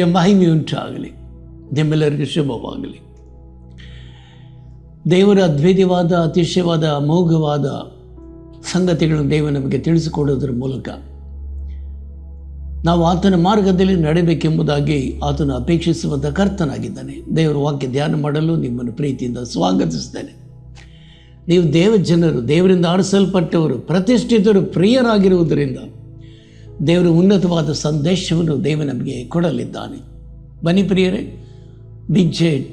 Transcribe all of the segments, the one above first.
ದೇವರಿಗೆ ಮಹಿಮೆ ಉಂಟಾಗಲಿ, ನಿಮ್ಮೆಲ್ಲರಿಗೆ ಶುಭವಾಗಲಿ. ದೇವರ ಅದ್ವೈತವಾದ, ಅತಿಶಯವಾದ, ಅಮೋಘವಾದ ಸಂಗತಿಗಳನ್ನು ದೇವ ನಮಗೆ ತಿಳಿಸಿಕೊಡೋದ್ರ ಮೂಲಕ ನಾವು ಆತನ ಮಾರ್ಗದಲ್ಲಿ ನಡೆಯಬೇಕೆಂಬುದಾಗಿ ಆತನು ಅಪೇಕ್ಷಿಸುವಂಥ ಕರ್ತನಾಗಿದ್ದಾನೆ. ದೇವರ ವಾಕ್ಯ ಧ್ಯಾನ ಮಾಡಲು ನಿಮ್ಮನ್ನು ಪ್ರೀತಿಯಿಂದ ಸ್ವಾಗತಿಸ್ತೇನೆ ನೀವು ದೇವ ಜನರು ದೇವರಿಂದ ಆರಿಸಲ್ಪಟ್ಟವರು, ಪ್ರತಿಷ್ಠಿತರು, ಪ್ರಿಯರಾಗಿರುವುದರಿಂದ ದೇವರ ಉನ್ನತವಾದ ಸಂದೇಶವನ್ನು ದೇವ ನಮಗೆ ಕೊಡಲಿದ್ದಾನೆ. ಬನ್ನಿ ಪ್ರಿಯರೇ big J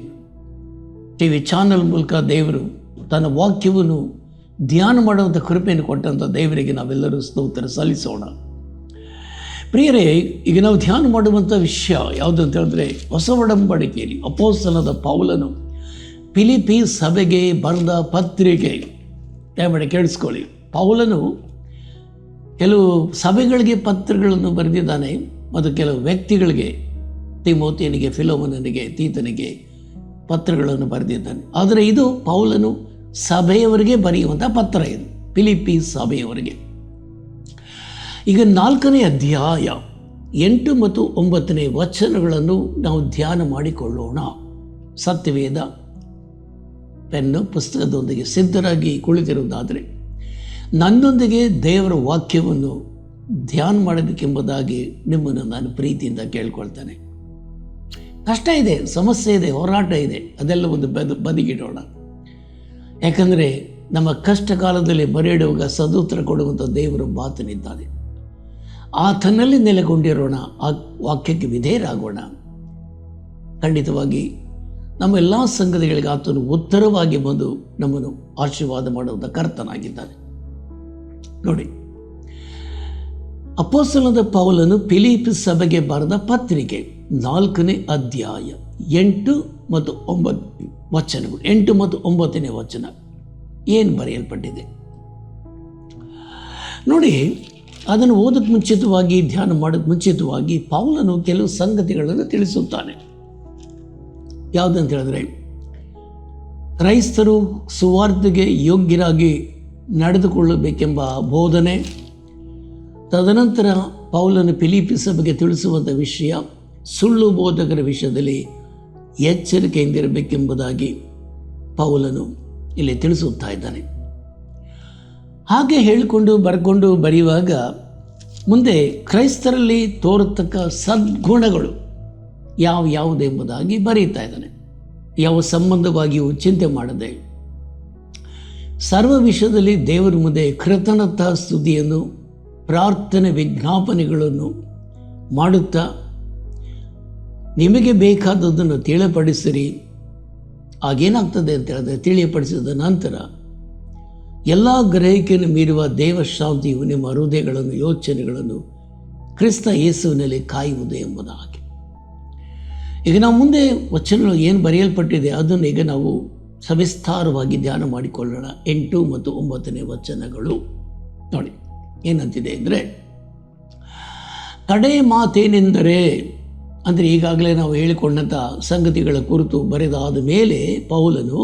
T V channel ಮೂಲಕ ದೇವರು ತನ್ನ ವಾಕ್ಯವನ್ನು ಧ್ಯಾನ ಮಾಡುವಂಥ ಕೃಪೆಯನ್ನು ಕೊಟ್ಟಂಥ ದೇವರಿಗೆ ನಾವೆಲ್ಲರೂ ಸ್ತೋತ್ರ ಸಲ್ಲಿಸೋಣ. ಪ್ರಿಯರೇ, ಈಗ ನಾವು ಧ್ಯಾನ ಮಾಡುವಂಥ ವಿಷಯ ಯಾವುದು ಅಂತ ಹೇಳಿದ್ರೆ, ಹೊಸ ಒಡಂಬಡಿಕೆಯಲ್ಲಿ ಅಪೋಸ್ತನದ ಪೌಲನು ಫಿಲಿಪಿ ಸಭೆಗೆ ಬರೆದ ಪತ್ರಿಕೆ, ದಯಮಾಡಿ ಕೇಳಿಸ್ಕೊಳ್ಳಿ. ಪೌಲನು ಕೆಲವು ಸಭೆಗಳಿಗೆ ಪತ್ರಗಳನ್ನು ಬರೆದಿದ್ದಾನೆ ಮತ್ತು ಕೆಲವು ವ್ಯಕ್ತಿಗಳಿಗೆ ತಿಮೋತಿಯನಿಗೆ ಫಿಲೋಮನನಿಗೆ, ತೀತನಿಗೆ ಪತ್ರಗಳನ್ನು ಬರೆದಿದ್ದಾನೆ. ಆದರೆ ಇದು ಪೌಲನು ಸಭೆಯವರಿಗೆ ಬರೆಯುವಂಥ ಪತ್ರ ಇದು ಫಿಲಿಪಿ ಸಭೆಯವರಿಗೆ. ಈಗ ನಾಲ್ಕನೇ ಅಧ್ಯಾಯ, ಎಂಟು ಮತ್ತು ಒಂಬತ್ತನೇ ವಚನಗಳನ್ನು ನಾವು ಧ್ಯಾನ ಮಾಡಿಕೊಳ್ಳೋಣ. ಸತ್ಯವೇದ ಪೆನ್ನು ಪುಸ್ತಕದೊಂದಿಗೆ ಸಿದ್ಧರಾಗಿ ಕುಳಿತಿರುವುದಾದರೆ ನನ್ನೊಂದಿಗೆ ದೇವರ ವಾಕ್ಯವನ್ನು ಧ್ಯಾನ ಮಾಡಬೇಕೆಂಬುದಾಗಿ ನಿಮ್ಮನ್ನು ನಾನು ಪ್ರೀತಿಯಿಂದ ಕೇಳ್ಕೊಳ್ತೇನೆ. ಕಷ್ಟ ಇದೆ, ಸಮಸ್ಯೆ ಇದೆ, ಹೋರಾಟ ಇದೆ. ಅದೆಲ್ಲ ಒಂದು ಬದು, ಬದಿಗಿಡೋಣ. ಯಾಕಂದರೆ ನಮ್ಮ ಕಷ್ಟ ಕಾಲದಲ್ಲಿ ಬರೆಯಿಡುವಾಗ ಸದೂತ್ರ ಕೊಡುವಂಥ ದೇವರು ಮಾತನಿದ್ದಾನೆ. ಆತನಲ್ಲಿ ನೆಲೆಗೊಂಡಿರೋಣ, ಆ ವಾಕ್ಯಕ್ಕೆ ವಿಧೇಯರಾಗೋಣ. ಖಂಡಿತವಾಗಿ ನಮ್ಮ ಎಲ್ಲ ಸಂಗತಿಗಳಿಗೆ ಆತನು ಉತ್ತರವಾಗಿ ಬಂದು ನಮ್ಮನ್ನು ಆಶೀರ್ವಾದ ಮಾಡುವಂಥ ಕರ್ತನಾಗಿದ್ದಾನೆ. ನೋಡಿ. ಅಪೋಸಲದ ಪೌಲನು ಫಿಲಿಪ್ ಸಭೆಗೆ ಬರೆದ ಪತ್ರಿಕೆ ನಾಲ್ಕನೇ ಅಧ್ಯಾಯ ಎಂಟು ಮತ್ತು ಒಂಬತ್ತು ವಚನಗಳು. ಎಂಟು ಮತ್ತು ಒಂಬತ್ತನೇ ವಚನ ಏನು ಬರೆಯಲ್ಪಟ್ಟಿದೆ? ನೋಡಿ, ಅದನ್ನು ಓದಕ್ಕೆ ಮುಂಚಿತವಾಗಿ, ಧ್ಯಾನ ಮಾಡೋಕ್ಕೆ ಮುಂಚಿತವಾಗಿ ಪೌಲನು ಕೆಲವು ಸಂಗತಿಗಳನ್ನು ತಿಳಿಸುತ್ತಾನೆ. ಯಾವುದಂತ ಹೇಳಿದ್ರೆ, ಕ್ರೈಸ್ತರು ಸುವಾರ್ತೆಗೆ ಯೋಗ್ಯರಾಗಿ ನಡೆದುಕೊಳ್ಳಬೇಕೆಂಬ ಬೋಧನೆ. ತದನಂತರ ಪೌಲನ್ನು ಫಿಲಿಪಿ ಸಭೆಗೆ ತಿಳಿಸುವಂಥ ವಿಷಯ ಸುಳ್ಳು ಬೋಧಕರ ವಿಷಯದಲ್ಲಿ ಎಚ್ಚರಿಕೆಯಿಂದಿರಬೇಕೆಂಬುದಾಗಿ ಪೌಲನು ಇಲ್ಲಿ ತಿಳಿಸುತ್ತಾ ಇದ್ದಾನೆ. ಹಾಗೆ ಹೇಳಿಕೊಂಡು ಬರ್ಕೊಂಡು ಬರೆಯುವಾಗ ಮುಂದೆ ಕ್ರೈಸ್ತರಲ್ಲಿ ತೋರತಕ್ಕ ಸದ್ಗುಣಗಳು ಯಾವ ಯಾವುದೆಂಬುದಾಗಿ ಬರೀತಾ ಇದ್ದಾನೆ. ಯಾವ ಸಂಬಂಧವಾಗಿಯೂ ಚಿಂತೆ ಮಾಡದೆ ಸರ್ವ ವಿಷಯದಲ್ಲಿ ದೇವರ ಮುಂದೆ ಕೃತಜ್ಞತಾ ಸ್ತುತಿಯನ್ನು, ಪ್ರಾರ್ಥನೆ ವಿಜ್ಞಾಪನೆಗಳನ್ನು ಮಾಡುತ್ತಾ ನಿಮಗೆ ಬೇಕಾದದ್ದನ್ನು ತಿಳಿಪಡಿಸಿರಿ ಆಗೇನಾಗ್ತದೆ ಅಂತ ಹೇಳಿದ್ರೆ ತಿಳಿಯಪಡಿಸಿದ ನಂತರ ಎಲ್ಲ ಗ್ರಹಿಕೆಯನ್ನು ಮೀರುವ ದೇವಶಾಂತಿಯು ನಿಮ್ಮ ಹೃದಯಗಳನ್ನು, ಯೋಚನೆಗಳನ್ನು ಕ್ರಿಸ್ತ ಯೇಸುವಿನಲ್ಲಿ ಕಾಯುವುದು ಎಂಬುದಾಗಿ. ಈಗ ನಾವು ಮುಂದೆ ವಚನಗಳು ಏನು ಬರೆಯಲ್ಪಟ್ಟಿದೆ ಅದನ್ನು ಈಗ ನಾವು ಸವಿಸ್ತಾರವಾಗಿ ಧ್ಯಾನ ಮಾಡಿಕೊಳ್ಳೋಣ. ಎಂಟು ಮತ್ತು ಒಂಬತ್ತನೇ ವಚನಗಳು. ನೋಡಿ, ಏನಂತಿದೆ ಅಂದರೆ ಕಡೆ ಮಾತೇನೆಂದರೆ, ಅಂದರೆ ಈಗಾಗಲೇ ನಾವು ಹೇಳಿಕೊಂಡಂಥ ಸಂಗತಿಗಳ ಕುರಿತು ಬರೆದಾದ ಮೇಲೆ ಪೌಲನು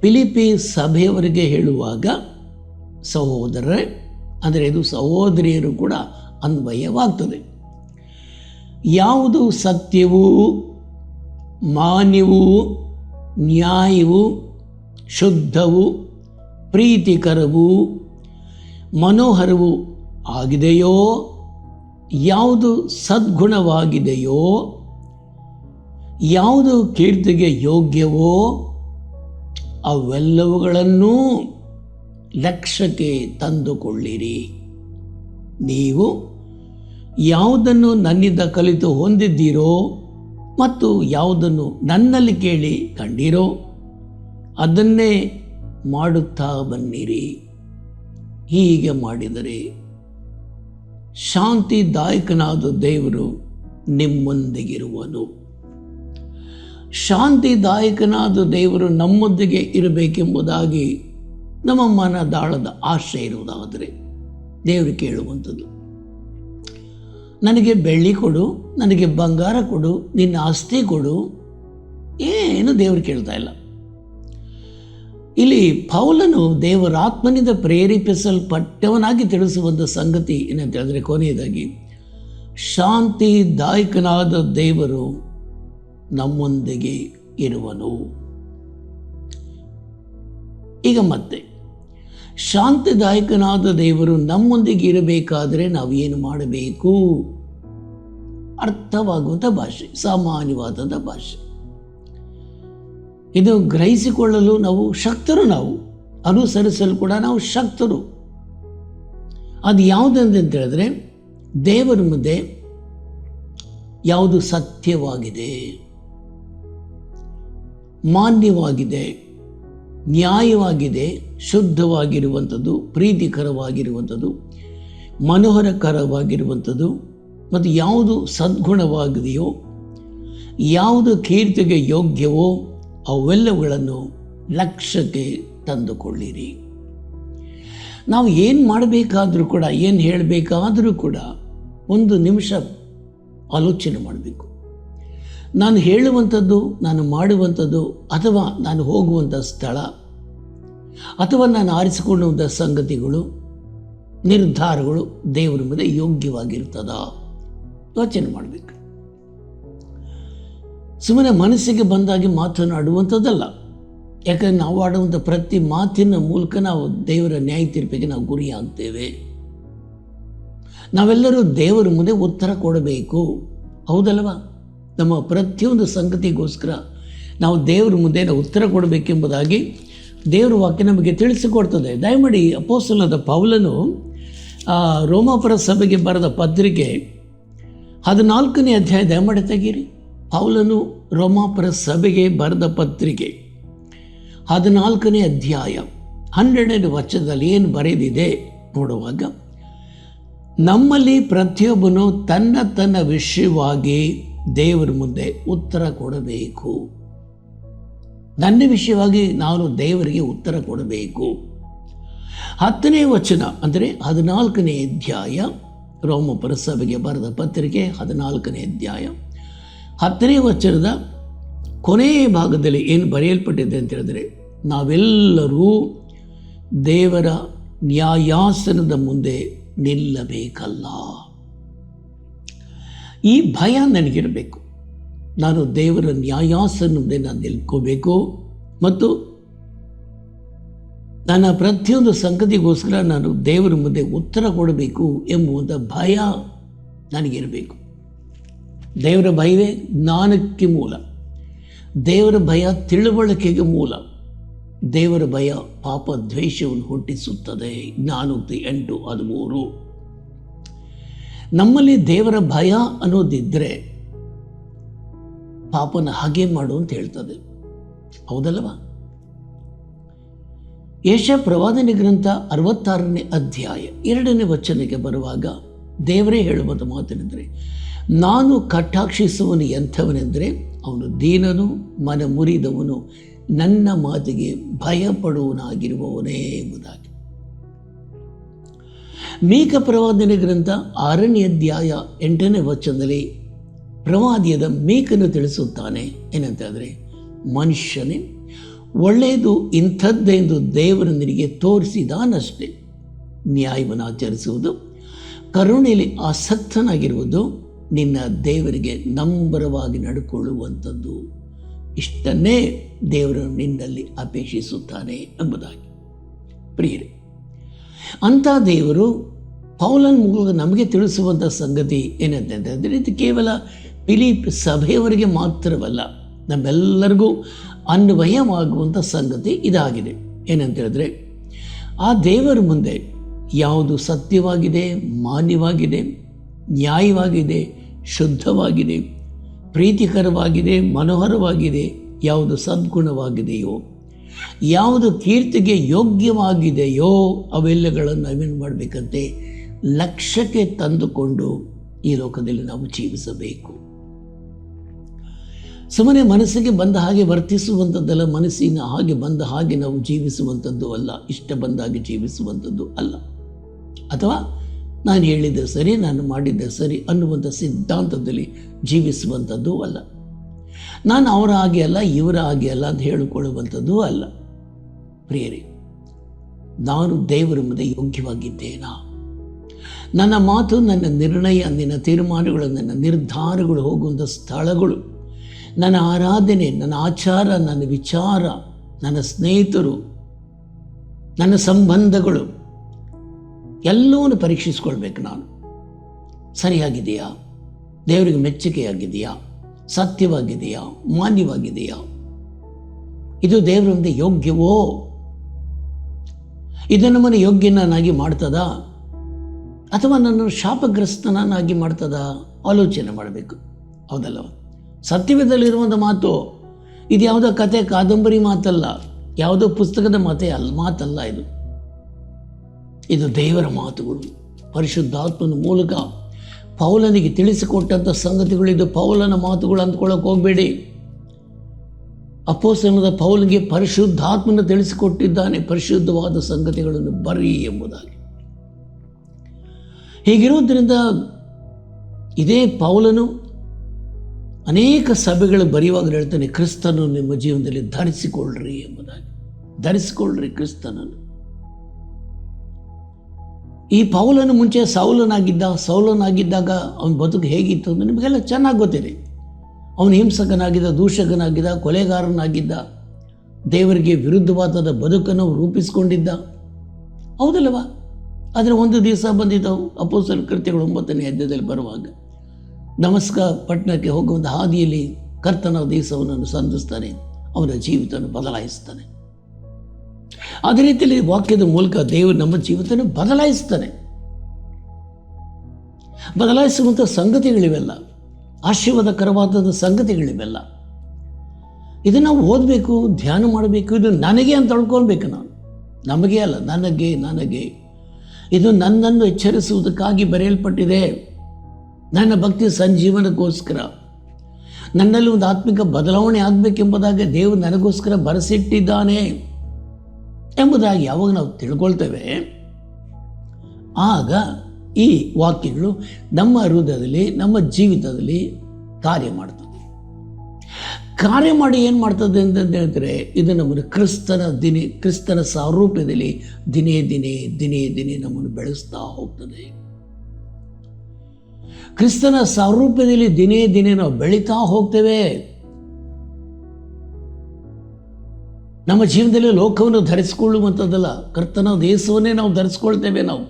ಫಿಲಿಪಿ ಸಭೆಯವರಿಗೆ ಹೇಳುವಾಗ, ಸಹೋದರರೇ, ಅಂದರೆ ಇದು ಸಹೋದರಿಯರು ಕೂಡ ಅನ್ವಯವಾಗ್ತದೆ. ಯಾವುದು ಸತ್ಯವೂ, ಮಾನ್ಯವೂ ನ್ಯಾಯವೂ, ಶುದ್ಧವು, ಪ್ರೀತಿಕರವು, ಮನೋಹರವು ಆಗಿದೆಯೋ? ಯಾವುದು ಸದ್ಗುಣವಾಗಿದೆಯೋ? ಯಾವುದು ಕೀರ್ತಿಗೆ ಯೋಗ್ಯವೋ? ಅವೆಲ್ಲವುಗಳನ್ನೂ ಲಕ್ಷ್ಯಕ್ಕೆ ತಂದುಕೊಳ್ಳಿರಿ. ನೀವು ಯಾವುದನ್ನು ನನ್ನಿಂದ ಕಲಿತು ಹೊಂದಿದ್ದೀರೋ ಮತ್ತು ಯಾವುದನ್ನು ನನ್ನಲ್ಲಿ ಕೇಳಿ ಕಂಡಿರೋ, ಅದನ್ನೇ ಮಾಡುತ್ತಾ ಬನ್ನಿರಿ. ಹೀಗೆ ಮಾಡಿದರೆ ಶಾಂತಿದಾಯಕನಾದ ದೇವರು ನಿಮ್ಮೊಂದಿಗಿರುವನು. ಶಾಂತಿದಾಯಕನಾದ ದೇವರು ನಮ್ಮೊಂದಿಗೆ ಇರಬೇಕೆಂಬುದಾಗಿ ನಮ್ಮ ಮನದಾಳದ ಆಶೆ ಇರುವುದಾದರೆ ದೇವರು ಕೇಳುವಂಥದ್ದು. ನನಗೆ ಬೆಳ್ಳಿ ಕೊಡು. ನನಗೆ ಬಂಗಾರ ಕೊಡು, ನಿನ್ನ ಆಸ್ತಿ ಕೊಡು. ಏನು ದೇವರು ಕೇಳ್ತಾ ಇಲ್ಲ. ಇಲ್ಲಿ ಪೌಲನು ದೇವರಾತ್ಮನಿಂದ ಪ್ರೇರೇಪಿಸಲ್ಪಟ್ಟವನಾಗಿ ತಿಳಿಸುವಂಥ ಸಂಗತಿ ಏನಂತ ಹೇಳಿದ್ರೆ ಕೊನೆಯದಾಗಿ ಶಾಂತಿದಾಯಕನಾದ ದೇವರು ನಮ್ಮೊಂದಿಗೆ ಇರುವನು. ಈಗ ಮತ್ತೆ, ಶಾಂತಿದಾಯಕನಾದ ದೇವರು ನಮ್ಮೊಂದಿಗೆ ಇರಬೇಕಾದರೆ ನಾವು ಏನು ಮಾಡಬೇಕು? ಅರ್ಥವಾಗುವಂಥ ಭಾಷೆ, ಸಾಮಾನ್ಯವಾದಂಥ ಭಾಷೆ. ಇದು ಗ್ರಹಿಸಿಕೊಳ್ಳಲು ನಾವು ಶಕ್ತರು ನಾವು, ಅನುಸರಿಸಲು ಕೂಡ ನಾವು ಶಕ್ತರು. ಅದು ಯಾವುದಂತ ಹೇಳಿದ್ರೆ, ದೇವರ ಮುಂದೆ ಯಾವುದು ಸತ್ಯವಾಗಿದೆ, ಮಾನ್ಯವಾಗಿದೆ, ನ್ಯಾಯವಾಗಿದೆ, ಶುದ್ಧವಾಗಿರುವಂಥದ್ದು, ಪ್ರೀತಿಕರವಾಗಿರುವಂಥದ್ದು, ಮನೋಹರಕರವಾಗಿರುವಂಥದ್ದು ಮತ್ತು ಯಾವುದು ಸದ್ಗುಣವಾಗಿದೆಯೋ, ಯಾವುದು ಕೀರ್ತಿಗೆ ಯೋಗ್ಯವೋ, ಅವೆಲ್ಲವುಗಳನ್ನು ಲಕ್ಷ್ಯಕ್ಕೆ ತಂದುಕೊಳ್ಳಿರಿ. ನಾವು ಏನು ಮಾಡಬೇಕಾದರೂ ಕೂಡ, ಏನು ಹೇಳಬೇಕಾದರೂ ಕೂಡ ಒಂದು ನಿಮಿಷ ಆಲೋಚನೆ ಮಾಡಬೇಕು. ನಾನು ಹೇಳುವಂಥದ್ದು, ನಾನು ಮಾಡುವಂಥದ್ದು, ಅಥವಾ ನಾನು ಹೋಗುವಂಥ ಸ್ಥಳ, ಅಥವಾ ನಾನು ಆರಿಸಿಕೊಳ್ಳುವಂಥ ಸಂಗತಿಗಳು, ನಿರ್ಧಾರಗಳು ದೇವರ ಮುಂದೆ ಯೋಗ್ಯವಾಗಿರ್ತದ? ಯೋಚನೆ ಮಾಡಬೇಕು. ಸುಮ್ಮನೆ ಮನಸ್ಸಿಗೆ ಬಂದಾಗಿ ಮಾತನಾಡುವಂಥದ್ದಲ್ಲ ಯಾಕಂದ್ರೆ ನಾವು ಆಡುವಂಥ ಪ್ರತಿ ಮಾತಿನ ಮೂಲಕ ನಾವು ದೇವರ ನ್ಯಾಯ ತೀರ್ಪಿಗೆ ನಾವು ಗುರಿಯಾಗ್ತೇವೆ ನಾವೆಲ್ಲರೂ ದೇವರ ಮುಂದೆ ಉತ್ತರ ಕೊಡಬೇಕು. ಹೌದಲ್ವಾ? ನಮ್ಮ ಪ್ರತಿಯೊಂದು ಸಂಗತಿಗೋಸ್ಕರ ನಾವು ದೇವರ ಮುಂದೆ ನಾವು ಉತ್ತರ ಕೊಡಬೇಕೆಂಬುದಾಗಿ ದೇವರ ವಾಕ್ಯ ನಮಗೆ ತಿಳಿಸಿಕೊಡ್ತದೆ. ದಯಮಾಡಿ ಅಪೋಸಲಾದ ಪೌಲನು ರೋಮಾಪುರ ಸಭೆಗೆ ಬರೆದ ಪತ್ರಿಕೆ ಹದಿನಾಲ್ಕನೇ ಅಧ್ಯಾಯ ದಯಮಾಡಿ ತೆಗೀರಿ. ಪೌಲನು ರೋಮಾಪುರ ಸಭೆಗೆ ಬರೆದ ಪತ್ರಿಕೆ. ಹದಿನಾಲ್ಕನೇ ಅಧ್ಯಾಯ ಹನ್ನೆರಡನೇ ವರ್ಷದಲ್ಲಿ ಏನು ಬರೆದಿದೆ ನೋಡುವಾಗ, ನಮ್ಮಲ್ಲಿ ಪ್ರತಿಯೊಬ್ಬನು ತನ್ನ ತನ್ನ ವಿಷಯವಾಗಿ ದೇವರ ಮುಂದೆ ಉತ್ತರ ಕೊಡಬೇಕು. ನನ್ನ ವಿಷಯವಾಗಿ ನಾನು ದೇವರಿಗೆ ಉತ್ತರ ಕೊಡಬೇಕು. ಹತ್ತನೇ ವಚನ ಅಂದರೆ ಹದಿನಾಲ್ಕನೇ ಅಧ್ಯಾಯ ರೋಮಪುರ ಪುರಸಭೆಗೆ ಬರೆದ ಪತ್ರಿಕೆ ಹದಿನಾಲ್ಕನೇ ಅಧ್ಯಾಯ. ಹತ್ತನೇ ವಚನದ ಕೊನೆಯ ಭಾಗದಲ್ಲಿ ಏನು ಬರೆಯಲ್ಪಟ್ಟಿದೆ ಅಂತ ಹೇಳಿದ್ರೆ, ನಾವೆಲ್ಲರೂ ದೇವರ ನ್ಯಾಯಾಸನದ ಮುಂದೆ ನಿಲ್ಲಬೇಕಲ್ಲ. ಈ ಭಯ ನನಗಿರಬೇಕು. ನಾನು ದೇವರ ನ್ಯಾಯಾಸನ ಮುಂದೆ ನಾನು ನಿಲ್ಕೋಬೇಕು ಮತ್ತು ನನ್ನ ಪ್ರತಿಯೊಂದು ಸಂಗತಿಗೋಸ್ಕರ ನಾನು ದೇವರ ಮುಂದೆ ಉತ್ತರ ಕೊಡಬೇಕು ಎಂಬುವಂಥ ಭಯ ನನಗಿರಬೇಕು. ದೇವರ ಭಯವೇ ಜ್ಞಾನಕ್ಕೆ ಮೂಲ. ದೇವರ ಭಯ ತಿಳುವಳಿಕೆಗೆ ಮೂಲ. ದೇವರ ಭಯ ಪಾಪ ದ್ವೇಷವನ್ನು ಹುಟ್ಟಿಸುತ್ತದೆ. ಜ್ಞಾನೋಕ್ತಿ ಎಂಟು, ಹದಿಮೂರು. ನಮ್ಮಲ್ಲಿ ದೇವರ ಭಯ ಅನ್ನೋದಿದ್ದರೆ ಪಾಪನ ಹಾಗೆ ಮಾಡು ಅಂತ ಹೇಳ್ತದೆ. ಹೌದಲ್ಲವಾ? ಯಶ ಪ್ರವಾದನೆ ಗ್ರಂಥ ಅರವತ್ತಾರನೇ ಅಧ್ಯಾಯ ಎರಡನೇ ವಚನಕ್ಕೆ ಬರುವಾಗ ದೇವರೇ ಹೇಳುವಂಥ ಮಾತನೆಂದರೆ, ನಾನು ಕಟಾಕ್ಷಿಸುವನು ಎಂಥವನೆಂದರೆ, ಅವನು ದೀನನು, ಮನ ಮುರಿದವನು, ನನ್ನ ಮಾತಿಗೆ ಭಯಪಡುವನಾಗಿರುವವನೇ ಎಂಬುದಾಗಿ. ಮೇಕ ಪ್ರವಾದನೆ ಗ್ರಂಥ ಆರನೇ ಅಧ್ಯಾಯ ಎಂಟನೇ ವಚನದಲ್ಲಿ ಪ್ರವಾದಿಯದ ಮೇಕನ್ನು ತಿಳಿಸುತ್ತಾನೆ ಏನಂತ ಅಂದರೆ ಮನುಷ್ಯನೇ ಒಳ್ಳೆಯದು ಇಂಥದ್ದೆಂದು ದೇವರು ನಿನಗೆ ತೋರಿಸಿದಾನಷ್ಟೇ. ನ್ಯಾಯವನ್ನು ಆಚರಿಸುವುದು, ಕರುಣೆಯಲ್ಲಿ ಆಸಕ್ತನಾಗಿರುವುದು ನಿನ್ನ ದೇವರಿಗೆ ನಂಬರವಾಗಿ ನಡ್ಕೊಳ್ಳುವಂಥದ್ದು. ಇಷ್ಟನ್ನೇ ದೇವರು ನಿನ್ನಲ್ಲಿ ಅಪೇಕ್ಷಿಸುತ್ತಾನೆ ಎಂಬುದಾಗಿ. ಪ್ರಿಯರೇ, ಅಂಥ ದೇವರು ಪೌಲನ್ ಮೂಲಕ ನಮಗೆ ತಿಳಿಸುವಂಥ ಸಂಗತಿ ಏನಂತಂದರೆ ಇದು ಕೇವಲ ಫಿಲಿಪ್ ಸಭೆಯವರಿಗೆ ಮಾತ್ರವಲ್ಲ, ನಮ್ಮೆಲ್ಲರಿಗೂ ಅನ್ವಯವಾಗುವಂಥ ಸಂಗತಿ ಇದಾಗಿದೆ. ಏನಂತ ಹೇಳಿದ್ರೆ ಆ ದೇವರ ಮುಂದೆ ಯಾವುದು ಸತ್ಯವಾಗಿದೆ, ಮಾನ್ಯವಾಗಿದೆ, ನ್ಯಾಯವಾಗಿದೆ, ಶುದ್ಧವಾಗಿದೆ, ಪ್ರೀತಿಕರವಾಗಿದೆ, ಮನೋಹರವಾಗಿದೆ, ಯಾವುದು ಸದ್ಗುಣವಾಗಿದೆಯೋ, ಯಾವುದು ಕೀರ್ತಿಗೆ ಯೋಗ್ಯವಾಗಿದೆಯೋ, ಅವೆಲ್ಲಗಳನ್ನು ನಾವೇನು ಮಾಡಬೇಕಂತೆ ಲಕ್ಷ್ಯಕ್ಕೆ ತಂದುಕೊಂಡು ಈ ಲೋಕದಲ್ಲಿ ನಾವು ಜೀವಿಸಬೇಕು. ಸುಮ್ಮನೆ ಮನಸ್ಸಿಗೆ ಬಂದ ಹಾಗೆ ವರ್ತಿಸುವಂಥದ್ದಲ್ಲ, ಮನಸ್ಸಿನ ಹಾಗೆ ಬಂದ ಹಾಗೆ ನಾವು ಜೀವಿಸುವಂಥದ್ದು ಅಲ್ಲ, ಇಷ್ಟ ಬಂದ ಹಾಗೆ ಜೀವಿಸುವಂಥದ್ದು ಅಲ್ಲ. ಅಥವಾ ನಾನು ಹೇಳಿದ್ದೆ ಸರಿ, ನಾನು ಮಾಡಿದ್ದೆ ಸರಿ ಅನ್ನುವಂಥ ಸಿದ್ಧಾಂತದಲ್ಲಿ ಜೀವಿಸುವಂಥದ್ದು ಅಲ್ಲ. ನಾನು ಅವರ ಹಾಗೆ ಅಲ್ಲ, ಇವರ ಹಾಗೆ ಅಲ್ಲ ಅಂತ ಹೇಳಿಕೊಳ್ಳುವಂಥದ್ದು ಅಲ್ಲ. ಪ್ರಿಯರಿ, ನಾನು ದೇವರ ಮುಂದೆ ಯೋಗ್ಯವಾಗಿದ್ದೇನಾ? ನನ್ನ ಮಾತು, ನನ್ನ ನಿರ್ಣಯ, ನಿನ್ನ ತೀರ್ಮಾನಗಳು, ನನ್ನ ನಿರ್ಧಾರಗಳು, ಹೋಗುವಂಥ ಸ್ಥಳಗಳು ನನ್ನ ಆರಾಧನೆ, ನನ್ನ ಆಚಾರ, ನನ್ನ ವಿಚಾರ, ನನ್ನ ಸ್ನೇಹಿತರು, ನನ್ನ ಸಂಬಂಧಗಳು, ಎಲ್ಲವನ್ನು ಪರೀಕ್ಷಿಸ್ಕೊಳ್ಬೇಕು ನಾನು. ಸರಿಯಾಗಿದೆಯಾ? ದೇವರಿಗೆ ಮೆಚ್ಚುಗೆಯಾಗಿದೆಯಾ? ಸತ್ಯವಾಗಿದೆಯಾ? ಮಾನ್ಯವಾಗಿದೆಯಾ? ಇದು ದೇವರ ಮುಂದೆ ಯೋಗ್ಯವೋ? ಇದು ನಮ್ಮನ್ನು ಯೋಗ್ಯನನ್ನಾಗಿ ಮಾಡ್ತದಾ? ಅಥವಾ ನನ್ನ ಶಾಪಗ್ರಸ್ತನನ್ನಾಗಿ ಮಾಡ್ತದಾ? ಆಲೋಚನೆ ಮಾಡಬೇಕು. ಹೌದಲ್ಲವ? ಸತ್ಯವೇದಲ್ಲಿರುವಂಥ ಮಾತು, ಇದು ಯಾವುದೋ ಕತೆ, ಕಾದಂಬರಿ ಮಾತಲ್ಲ, ಯಾವುದೋ ಪುಸ್ತಕದ ಮಾತೆ ಅಲ್ಲ ಮಾತಲ್ಲ ಇದು. ಇದು ದೇವರ ಮಾತುಗಳು. ಪರಿಶುದ್ಧಾತ್ಮನ ಮೂಲಕ ಪೌಲನಿಗೆ ತಿಳಿಸಿಕೊಟ್ಟಂಥ ಸಂಗತಿಗಳು ಇದು. ಪೌಲನ ಮಾತುಗಳು ಅಂದ್ಕೊಳ್ಳೋಕೆ ಹೋಗಬೇಡಿ. ಅಪೋಸನದ ಪೌಲನಿಗೆ ಪರಿಶುದ್ಧಾತ್ಮನ ತಿಳಿಸಿಕೊಟ್ಟಿದ್ದಾನೆ. ಪರಿಶುದ್ಧವಾದ ಸಂಗತಿಗಳನ್ನು ಬರಿ ಎಂಬುದಾಗಿ. ಹೀಗಿರುವುದರಿಂದ ಇದೇ ಪೌಲನು ಅನೇಕ ಸಭೆಗಳು ಬರೆಯುವಾಗ ಹೇಳ್ತಾನೆ, ಕ್ರಿಸ್ತನು ನಿಮ್ಮ ಜೀವನದಲ್ಲಿ ಧರಿಸಿಕೊಳ್ಳ್ರಿ ಎಂಬುದಾಗಿ. ಧರಿಸಿಕೊಳ್ಳ್ರಿ ಕ್ರಿಸ್ತನನ್ನು. ಈ ಪೌಲನು ಮುಂಚೆ ಸೌಲನಾಗಿದ್ದ, ಸೌಲನಾಗಿದ್ದಾಗ ಅವನ ಬದುಕು ಹೇಗಿತ್ತು ಅಂತ ನಿಮಗೆಲ್ಲ ಚೆನ್ನಾಗಿ ಗೊತ್ತಿದೆ. ಅವನು ಹಿಂಸಕನಾಗಿದ್ದ, ದೂಷಕನಾಗಿದ್ದ, ಕೊಲೆಗಾರನಾಗಿದ್ದ, ದೇವರಿಗೆ ವಿರುದ್ಧವಾದ ಬದುಕನ್ನು ರೂಪಿಸಿಕೊಂಡಿದ್ದ. ಹೌದಲ್ಲವಾ? ಆದರೆ ಒಂದು ದಿವಸ ಬಂದಿದ್ದವು ಅಪೋಸಲ್ ಕೃತ್ಯಗಳು ಒಂಬತ್ತನೇ ಅಧ್ಯಾಯದಲ್ಲಿ ಬರುವಾಗ. ನಮಸ್ಕ ಪಟ್ಟಣಕ್ಕೆ ಹೋಗುವಂಥ ಹಾದಿಯಲ್ಲಿ ಕರ್ತನ ದೇಶವನ್ನು ಸಂಧಿಸ್ತಾನೆ, ಅವನ ಜೀವಿತವನ್ನು ಬದಲಾಯಿಸ್ತಾನೆ. ಅದೇ ರೀತಿಯಲ್ಲಿ ವಾಕ್ಯದ ಮೂಲಕ ದೇವರು ನಮ್ಮ ಜೀವಿತನ ಬದಲಾಯಿಸ್ತಾನೆ. ಬದಲಾಯಿಸುವಂಥ ಸಂಗತಿಗಳಿವೆಲ್ಲ ಆಶೀರ್ವಾದಕರವಾದ ಸಂಗತಿಗಳಿವೆಲ್ಲ. ಇದನ್ನು ಓದಬೇಕು, ಧ್ಯಾನ ಮಾಡಬೇಕು, ಇದು ನನಗೆ ಅಂತ ತಿಳ್ಕೊಳ್ಬೇಕು ನಾನು. ನಮಗೆ ಅಲ್ಲ, ನನಗೆ ನನಗೆ. ಇದು ನನ್ನನ್ನು ಎಚ್ಚರಿಸುವುದಕ್ಕಾಗಿ ಬರೆಯಲ್ಪಟ್ಟಿದೆ. ನನ್ನ ಭಕ್ತಿ ಸಂಜೀವನಕ್ಕೋಸ್ಕರ, ನನ್ನಲ್ಲಿ ಒಂದು ಆತ್ಮಿಕ ಬದಲಾವಣೆ ಆಗಬೇಕೆಂಬುದಾಗಿ ದೇವರು ನನಗೋಸ್ಕರ ಬರೆಸಿಟ್ಟಿದ್ದಾನೆ ಎಂಬುದಾಗಿ ಯಾವಾಗ ನಾವು ತಿಳ್ಕೊಳ್ತೇವೆ. ಆಗ ಈ ವಾಕ್ಯಗಳು ನಮ್ಮ ಹೃದಯದಲ್ಲಿ, ನಮ್ಮ ಜೀವಿತದಲ್ಲಿ ಕಾರ್ಯ ಮಾಡ್ತದೆ. ಕಾರ್ಯ ಮಾಡಿ ಏನು ಮಾಡ್ತದೆ ಅಂತ ಹೇಳಿದ್ರೆ ಇದು ನಮ್ಮನ್ನು ಕ್ರಿಸ್ತನ ದಿನೇ, ಕ್ರಿಸ್ತನ ಸಾರೂಪ್ಯದಲ್ಲಿ ದಿನೇ ದಿನೇ ದಿನೇ ದಿನೇ ನಮ್ಮನ್ನು ಬೆಳೆಸ್ತಾ ಹೋಗ್ತದೆ. ಕ್ರಿಸ್ತನ ಸ್ವರೂಪದಲ್ಲಿ ದಿನೇ ದಿನೇ ನಾವು ಬೆಳೀತಾ ಹೋಗ್ತೇವೆ. ನಮ್ಮ ಜೀವನದಲ್ಲಿ ಲೋಕವನ್ನು ಧರಿಸಿಕೊಳ್ಳುವಂಥದ್ದಲ್ಲ, ಕರ್ತನ ದೇಶವನ್ನೇ ನಾವು ಧರಿಸ್ಕೊಳ್ತೇವೆ ನಾವು.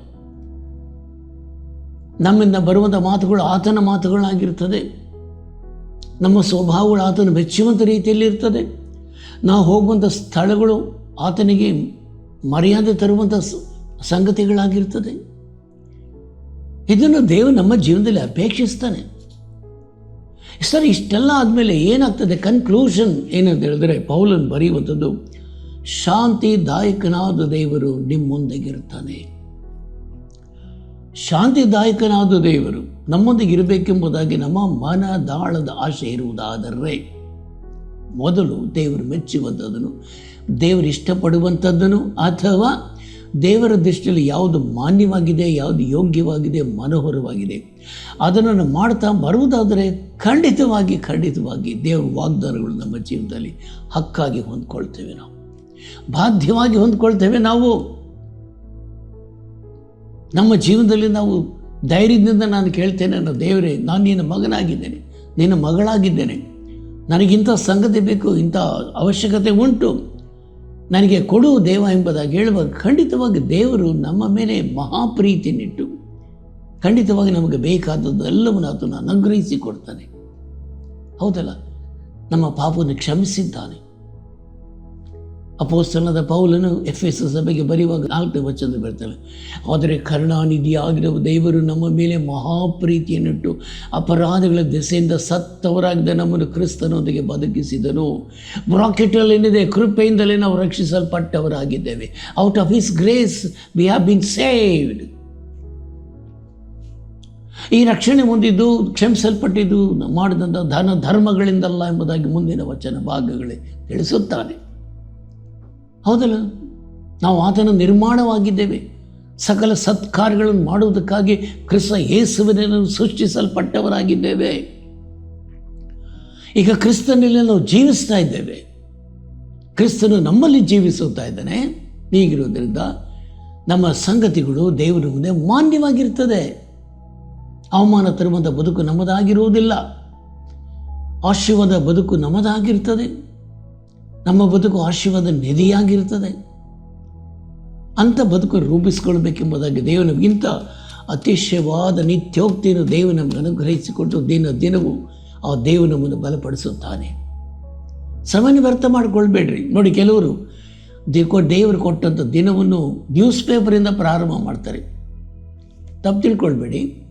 ನಮ್ಮಿಂದ ಬರುವಂಥ ಮಾತುಗಳು ಆತನ ಮಾತುಗಳಾಗಿರ್ತದೆ. ನಮ್ಮ ಸ್ವಭಾವಗಳು ಆತನ ಮೆಚ್ಚುವಂಥ ರೀತಿಯಲ್ಲಿ ಇರ್ತದೆ. ನಾವು ಹೋಗುವಂಥ ಸ್ಥಳಗಳು ಆತನಿಗೆ ಮರ್ಯಾದೆ ತರುವಂಥ ಸಂಗತಿಗಳಾಗಿರ್ತದೆ. ಇದನ್ನು ದೇವ ನಮ್ಮ ಜೀವನದಲ್ಲಿ ಅಪೇಕ್ಷಿಸ್ತಾನೆ. ಸರ್, ಇಷ್ಟೆಲ್ಲ ಆದಮೇಲೆ ಏನಾಗ್ತದೆ? ಕನ್ಕ್ಲೂಷನ್ ಏನಂತ ಹೇಳಿದ್ರೆ, ಪೌಲನ್ ಬರೆಯುವಂಥದ್ದು, ಶಾಂತಿದಾಯಕನಾದ ದೇವರು ನಿಮ್ಮೊಂದಿಗಿರ್ತಾನೆ ಶಾಂತಿದಾಯಕನಾದ ದೇವರು ನಮ್ಮೊಂದಿಗೆ ಇರಬೇಕೆಂಬುದಾಗಿ ನಮ್ಮ ಮನದಾಳದ ಆಶೆ ಇರುವುದಾದರೆ, ಮೊದಲು ದೇವರು ಮೆಚ್ಚುವಂಥದ್ದನ್ನು, ದೇವರು ಇಷ್ಟಪಡುವಂಥದ್ದನ್ನು, ಅಥವಾ ದೇವರ ದೃಷ್ಟಿಯಲ್ಲಿ ಯಾವುದು ಮಾನ್ಯವಾಗಿದೆ, ಯಾವುದು ಯೋಗ್ಯವಾಗಿದೆ, ಮನೋಹರವಾಗಿದೆ. ಅದನ್ನು ಮಾಡ್ತಾ ಬರುವುದಾದರೆ ಖಂಡಿತವಾಗಿ ಖಂಡಿತವಾಗಿ ದೇವರ ವಾಗ್ದಾನಗಳು ನಮ್ಮ ಜೀವನದಲ್ಲಿ ಹಕ್ಕಾಗಿ ಹೊಂದ್ಕೊಳ್ತೇವೆ ನಾವು. ಬಾಧ್ಯವಾಗಿ ಹೊಂದ್ಕೊಳ್ತೇವೆ ನಾವು. ನಮ್ಮ ಜೀವನದಲ್ಲಿ ನಾವು ಧೈರ್ಯದಿಂದ ನಾನು ಕೇಳ್ತೇನೆ, ನನ್ನ ದೇವರೇ, ನಾನು ನಿನ್ನ ಮಗನಾಗಿದ್ದೇನೆ, ನಿನ್ನ ಮಗಳಾಗಿದ್ದೇನೆ. ನನಗಿಂಥ ಸಂಗತಿ ಬೇಕು, ಇಂಥ ಅವಶ್ಯಕತೆ ಉಂಟು. ನನಗೆ ಕೊಡು ದೇವ ಎಂಬುದಾಗಿ ಹೇಳುವಾಗ ಖಂಡಿತವಾಗಿ ದೇವರು ನಮ್ಮ ಮೇಲೆ ಮಹಾಪ್ರೀತಿನಿಟ್ಟು ಖಂಡಿತವಾಗಿ ನಮಗೆ ಬೇಕಾದದ್ದು ಎಲ್ಲವನ್ನು ಆತನು ಅನುಗ್ರಹಿಸಿ ಕೊಡ್ತಾನೆ. ಹೌದಲ್ಲ? ನಮ್ಮ ಪಾಪವನ್ನು ಕ್ಷಮಿಸಿದ್ದಾನೆ. ಅಪೋಸ್ತನದ ಪೌಲನು ಎಫ್ ಎಸ್ ಸಭೆಗೆ ಬರೆಯುವಾಗ ನಾಲ್ಕನೇ ವಚನ ಬರ್ತವೆ ಆದರೆ ಕರುಣಾನಿಧಿಯಾಗಿರುವ ದೇವರು ನಮ್ಮ ಮೇಲೆ ಮಹಾಪ್ರೀತಿಯನ್ನಿಟ್ಟು ಅಪರಾಧಗಳ ದೆಸೆಯಿಂದ ಸತ್ತವರಾಗಿದ್ದ ನಮ್ಮನ್ನು ಕ್ರಿಸ್ತನೊಂದಿಗೆ ಬದುಕಿಸಿದನು. ಬ್ರಾಕೆಟಲ್ಲಿ ಏನಿದೆ ಕೃಪೆಯಿಂದಲೇ ನಾವು ರಕ್ಷಿಸಲ್ಪಟ್ಟವರಾಗಿದ್ದೇವೆ. Out of his grace we have been saved. ಈ ರಕ್ಷಣೆ ಹೊಂದಿದ್ದು, ಕ್ಷಮಿಸಲ್ಪಟ್ಟಿದ್ದು ಮಾಡಿದಂಥ ಧನ ಧರ್ಮಗಳಿಂದಲ್ಲ ಎಂಬುದಾಗಿ ಮುಂದಿನ ವಚನ ಭಾಗಗಳೇ ತಿಳಿಸುತ್ತಾನೆ. ಹೌದಲ್ಲ? ನಾವು ಆತನ ನಿರ್ಮಾಣವಾಗಿದ್ದೇವೆ. ಸಕಲ ಸತ್ಕಾರ್ಯಗಳನ್ನು ಮಾಡುವುದಕ್ಕಾಗಿ ಕ್ರಿಸ್ತ ಯೇಸುವಿನನ್ನು ಸೃಷ್ಟಿಸಲ್ಪಟ್ಟವರಾಗಿದ್ದೇವೆ. ಈಗ ಕ್ರಿಸ್ತನಲ್ಲಿ ನಾವು ಜೀವಿಸ್ತಾ ಇದ್ದೇವೆ. ಕ್ರಿಸ್ತನು ನಮ್ಮಲ್ಲಿ ಜೀವಿಸುತ್ತಾ ಇದ್ದಾನೆ. ಹೀಗಿರೋದ್ರಿಂದ ನಮ್ಮ ಸಂಗತಿಗಳು ದೇವರ ಮುಂದೆ ಮಾನ್ಯವಾಗಿರ್ತದೆ ಅವಮಾನ ತರುವಂಥ ಬದುಕು ನಮ್ಮದಾಗಿರುವುದಿಲ್ಲ. ಆಶೀರ್ವಾದ ಬದುಕು ನಮ್ಮದಾಗಿರ್ತದೆ ನಮ್ಮ ಬದುಕು ಆಶೀರ್ವಾದ ನಿಧಿಯಾಗಿರ್ತದೆ ಅಂಥ ಬದುಕು ರೂಪಿಸ್ಕೊಳ್ಬೇಕೆಂಬುದಾಗಿ ದೇವರು ನಮಗಿಂತ ಅತಿಶಯವಾದ ನಿತ್ಯೋಕ್ತಿಯನ್ನು ದೇವ ನಮಗೆ ಅನುಗ್ರಹಿಸಿಕೊಟ್ಟು ದಿನ ದಿನವೂ ಆ ದೇವ ನಮ್ಮನ್ನು ಬಲಪಡಿಸುತ್ತಾನೆ. ಸಮಯ ವ್ಯರ್ಥ ಮಾಡಿಕೊಳ್ಬೇಡ್ರಿ. ನೋಡಿ ಕೆಲವರು ದೇವ ದೇವರು ಕೊಟ್ಟಂಥ ದಿನವನ್ನು ನ್ಯೂಸ್ ಪೇಪರಿಂದ ಪ್ರಾರಂಭ ಮಾಡ್ತಾರೆ. ತಪ್ಪು ತಿಳ್ಕೊಳ್ಬೇಡಿ.